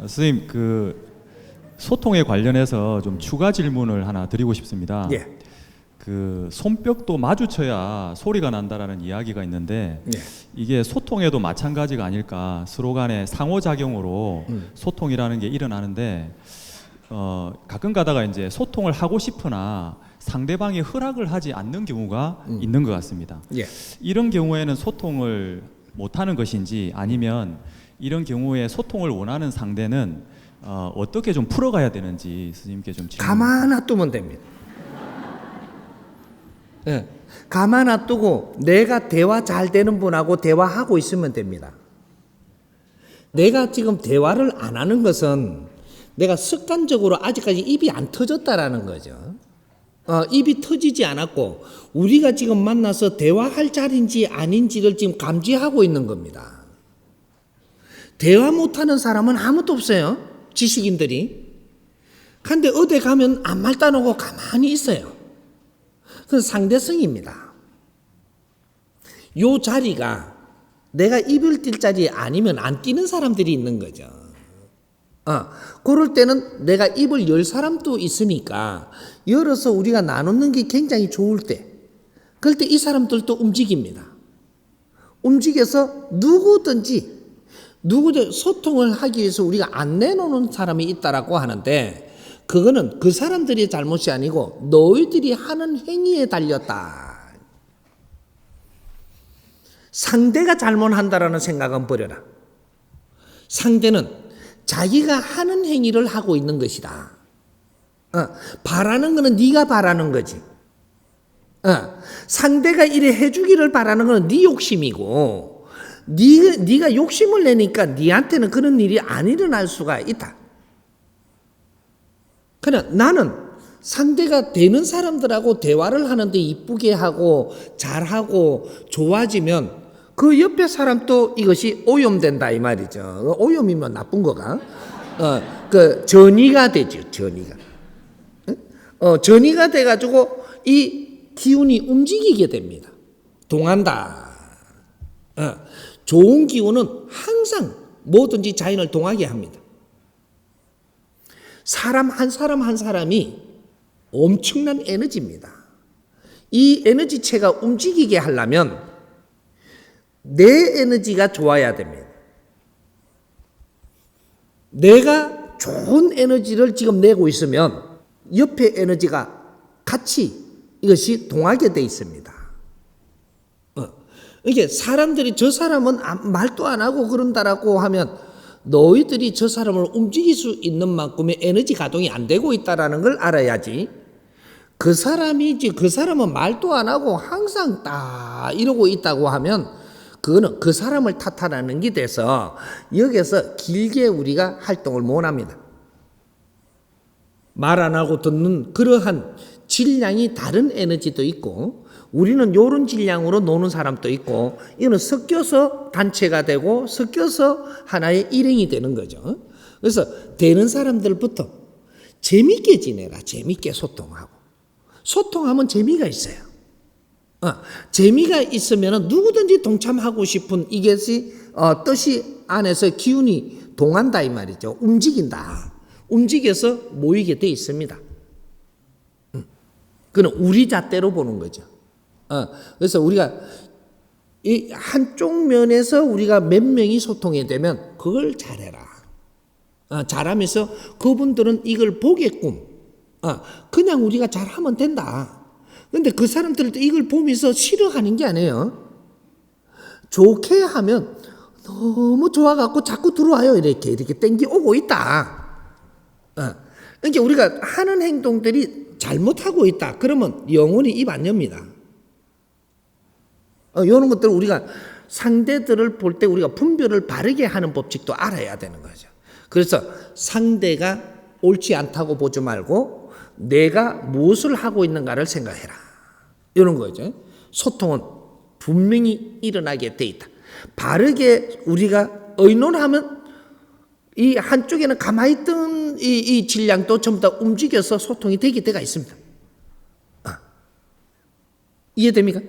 어, 선생님 그 소통에 관련해서 좀 추가 질문을 하나 드리고 싶습니다. 예. 그 손뼉도 마주쳐야 소리가 난다라는 이야기가 있는데 예. 이게 소통에도 마찬가지가 아닐까 서로 간의 상호작용으로 음. 소통이라는 게 일어나는데 어, 가끔 가다가 이제 소통을 하고 싶으나 상대방이 허락을 하지 않는 경우가 음. 있는 것 같습니다. 예. 이런 경우에는 소통을 못하는 것인지 아니면 이런 경우에 소통을 원하는 상대는 어, 어떻게 좀 풀어가야 되는지 스님께 좀 질문. 가만 놔두면 됩니다. 예. 가만 놔두고 내가 대화 잘 되는 분하고 대화하고 있으면 됩니다. 내가 지금 대화를 안 하는 것은 내가 습관적으로 아직까지 입이 안 터졌다라는 거죠. 어, 입이 터지지 않았고 우리가 지금 만나서 대화할 자리인지 아닌지를 지금 감지하고 있는 겁니다. 대화 못하는 사람은 아무도 없어요. 지식인들이. 근데 어디 가면 안 하고 가만히 있어요. 그건 상대성입니다. 요 자리가 내가 입을 띌 자리 아니면 안 뛰는 사람들이 있는 거죠. 어, 그럴 때는 내가 입을 열 사람도 있으니까 열어서 우리가 나누는 게 굉장히 좋을 때, 그럴 때 이 사람들도 움직입니다. 움직여서 누구든지 누구든 소통을 하기 위해서 우리가 안 내놓는 사람이 있다라고 하는데 그거는 그 사람들의 잘못이 아니고 너희들이 하는 행위에 달렸다. 상대가 잘못한다라는 생각은 버려라. 상대는 자기가 하는 행위를 하고 있는 것이다. 어, 바라는 거는 네가 바라는 거지. 어, 상대가 이래 해주기를 바라는 거는 네 욕심이고, 네, 네가 욕심을 내니까 네한테는 그런 일이 안 일어날 수가 있다. 그냥 나는 상대가 되는 사람들하고 대화를 하는데 이쁘게 하고 잘하고 좋아지면 그 옆에 사람도 이것이 오염된다 이 말이죠. 오염이면 나쁜 거가. 어, 그 전이가 되죠. 전이가. 어, 전이가 돼 가지고 이 기운이 움직이게 됩니다. 동한다. 어, 좋은 기운은 항상 뭐든지 자연을 동하게 합니다. 사람 한 사람 한 사람이 엄청난 에너지입니다. 이 에너지체가 움직이게 하려면 내 에너지가 좋아야 됩니다. 내가 좋은 에너지를 지금 내고 있으면 옆에 에너지가 같이 이것이 동하게 돼 있습니다. 어. 이게 사람들이 저 사람은 안- 말도 안 하고 그런다라고 하면 너희들이 저 사람을 움직일 수 있는 만큼의 에너지 가동이 안 되고 있다라는 걸 알아야지. 그 사람이지 그 사람은 말도 안 하고 항상 딱 이러고 있다고 하면 그거는 그 사람을 탓하는 게 돼서 여기서 길게 우리가 활동을 못 합니다. 말 안 하고 듣는 그러한 질량이 다른 에너지도 있고 우리는 요런 질량으로 노는 사람도 있고 이거는 섞여서 단체가 되고 섞여서 하나의 일행이 되는 거죠. 그래서 되는 사람들부터 재밌게 지내라. 재밌게 소통하고. 소통하면 재미가 있어요. 어, 재미가 있으면 누구든지 동참하고 싶은 이것이 어, 뜻이 안에서 기운이 동한다 이 말이죠. 움직인다. 움직여서 모이게 돼 있습니다. 음. 그는 우리 잣대로 보는 거죠. 어, 그래서 우리가 이 한쪽 면에서 우리가 몇 명이 소통이 되면 그걸 잘해라. 어, 잘하면서 그분들은 이걸 보게끔 어, 그냥 우리가 잘하면 된다. 근데 그 사람들도 이걸 보면서 싫어하는 게 아니에요. 좋게 하면 너무 좋아갖고 자꾸 들어와요. 이렇게, 이렇게 땡기 오고 있다. 어. 그러니까 우리가 하는 행동들이 잘못하고 있다. 그러면 영원히 입안 엽니다. 어, 이런 것들을 우리가 상대들을 볼 때 우리가 분별을 바르게 하는 법칙도 알아야 되는 거죠. 그래서 상대가 옳지 않다고 보지 말고 내가 무엇을 하고 있는가를 생각해라. 이런 거죠. 소통은 분명히 일어나게 돼 있다. 바르게 우리가 의논하면 이 한쪽에는 가만히 있던 이, 이 질량도 전부 다 움직여서 소통이 되게 돼가 있습니다. 아. 이해됩니까?